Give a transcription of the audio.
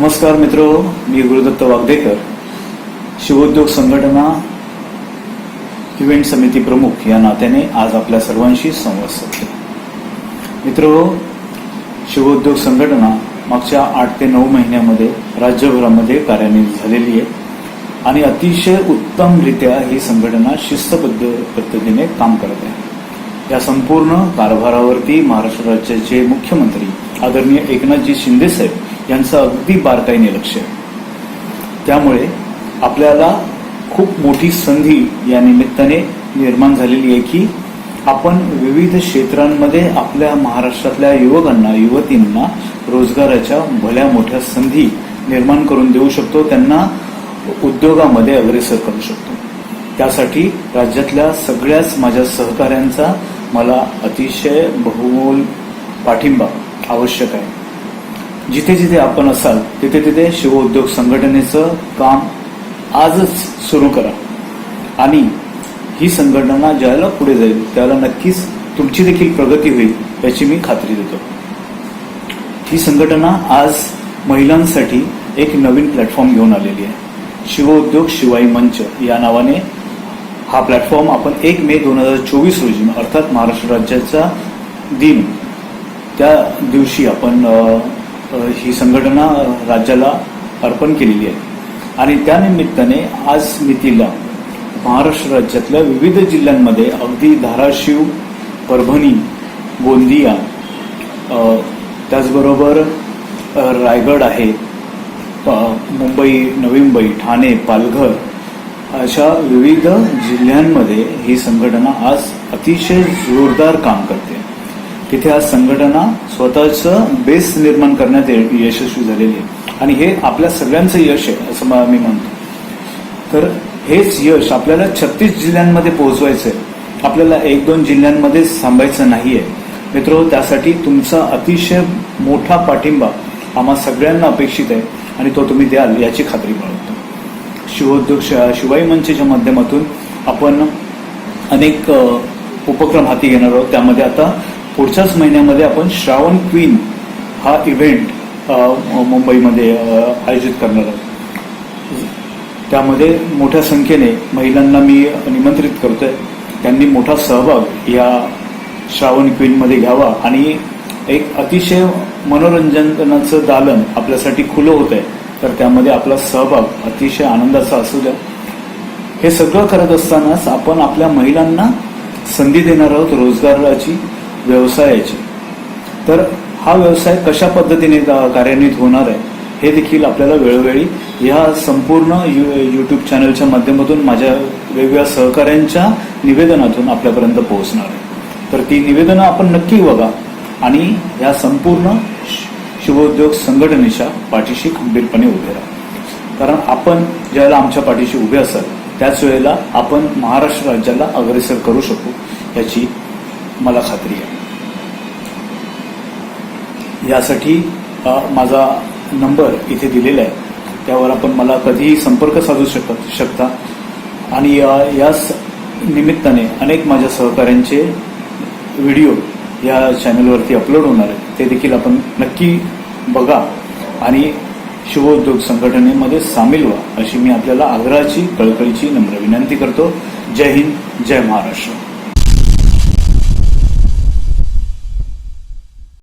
नमस्कार मित्र मी गुरुदत्त वागदेकर. शिवोद्योग संघटना इव्हेंट समिती प्रमुख या नात्याने आज आपल्या सर्वांशी संवाद साधला मित्र शिवोद्योग संघटना मागच्या आठ ते नऊ महिन्यामध्ये राज्यभरामध्ये कार्यान्वित झालेली आहे आणि अतिशय उत्तमरित्या ही संघटना शिस्तबद्ध पद्धतीने काम करत आहे. या संपूर्ण कारभारावरती महाराष्ट्र राज्याचे मुख्यमंत्री आदरणीय एकनाथजी शिंदे साहेब यांचं अगदी बारकाईने लक्ष आहे. त्यामुळे आपल्याला खूप मोठी संधी या निमित्ताने निर्माण झालेली आहे की आपण विविध क्षेत्रांमध्ये आपल्या महाराष्ट्रातल्या युवकांना युवतींना रोजगाराच्या भल्या मोठ्या संधी निर्माण करून देऊ शकतो त्यांना उद्योगामध्ये अग्रेसर करू शकतो. त्यासाठी राज्यातल्या सगळ्याच माझ्या सहकाऱ्यांचा मला अतिशय बहुमोल पाठिंबा आवश्यक आहे. जिथे जिथे आपण असाल तिथे तिथे शिवउद्योग संघटनेचं काम आजच सुरू करा. आणि ही संघटना ज्याला पुढे जाईल त्याला नक्कीच तुमची देखील प्रगती होईल याची मी खात्री देतो. ही संघटना आज महिलांसाठी एक नवीन प्लॅटफॉर्म घेऊन आलेली आहे. शिवउद्योग शिवाई मंच या नावाने हा प्लॅटफॉर्म आपण एक मे दोन हजार चोवीस रोजी अर्थात महाराष्ट्र राज्याचा दिन त्या दिवशी आपण ही संघटना राज्याला अर्पण केलेली आहे. आणि त्यानिमित्ताने आज मितीला महाराष्ट्र राज्यातल्या विविध जिल्ह्यांमध्ये अगदी धाराशिव परभणी गोंदिया त्याचबरोबर रायगड आहे मुंबई नवी मुंबई ठाणे पालघर अशा विविध जिल्ह्यांमध्ये ही संघटना आज अतिशय जोरदार काम करते. तिथे आज संघटना स्वतःचं बेस निर्माण करण्यात यशस्वी झालेली आहे. आणि हे आपल्या सगळ्यांचं यश आहे असं मी म्हणतो. तर हेच यश आपल्याला छत्तीस जिल्ह्यांमध्ये पोहोचवायचं आहे आपल्याला एक दोन जिल्ह्यांमध्ये थांबायचं नाहीये. मित्र त्यासाठी तुमचा अतिशय मोठा पाठिंबा आम्हा सगळ्यांना अपेक्षित आहे आणि तो तुम्ही द्याल याची खात्री बाळगतो. शिवोद्योग श- शिवाई मंचच्या माध्यमातून आपण अनेक उपक्रम हाती घेणार आहोत. त्यामध्ये आता पुढच्याच महिन्यामध्ये आपण श्रावण क्वीन हा इव्हेंट मुंबईमध्ये आयोजित करणार आहोत. त्यामध्ये मोठ्या संख्येने महिलांना मी निमंत्रित करतोय. त्यांनी मोठा सहभाग या श्रावण क्वीनमध्ये घ्यावा आणि एक अतिशय मनोरंजनाचं दालन आपल्यासाठी खुलं होत आहे तर त्यामध्ये आपला सहभाग अतिशय आनंदाचा असू द्या. हे सगळं करत असतानाच आपण आपल्या महिलांना संधी देणार आहोत रोजगाराची. व्यवसायाची तर हा व्यवसाय कशा पद्धतीने कार्यान्वित होणार आहे हे देखील आपल्याला वेळोवेळी या संपूर्ण यू यूट्यूब चॅनलच्या माध्यमातून माझ्या वेगवेगळ्या सहकाऱ्यांच्या निवेदनातून आपल्यापर्यंत पोहोचणार आहे. तर ती निवेदनं आपण नक्की बघा आणि या संपूर्ण शि- शिवोद्योग संघटनेच्या पाठीशी खंबीरपणे उभे राहा. कारण आपण ज्यावेळेला आमच्या पाठीशी उभे असाल त्याच वेळेला आपण महाराष्ट्र राज्याला अग्रेसर करू शकू याची मला खात्री आहे. यासाठी माझा नंबर इथे दिलेला आहे. त्यावर आपण मला कधीही संपर्क साधू शकत शकता. आणि याच निमित्ताने अनेक माझ्या सहकाऱ्यांचे व्हिडिओ या चॅनलवरती अपलोड होणार आहेत. ते देखील आपण नक्की बघा आणि शिवोद्योग संघटनेमध्ये सामील व्हा अशी मी आपल्याला आग्रहाची कळकळीची नम्र विनंती करतो. जय हिंद जय महाराष्ट्र.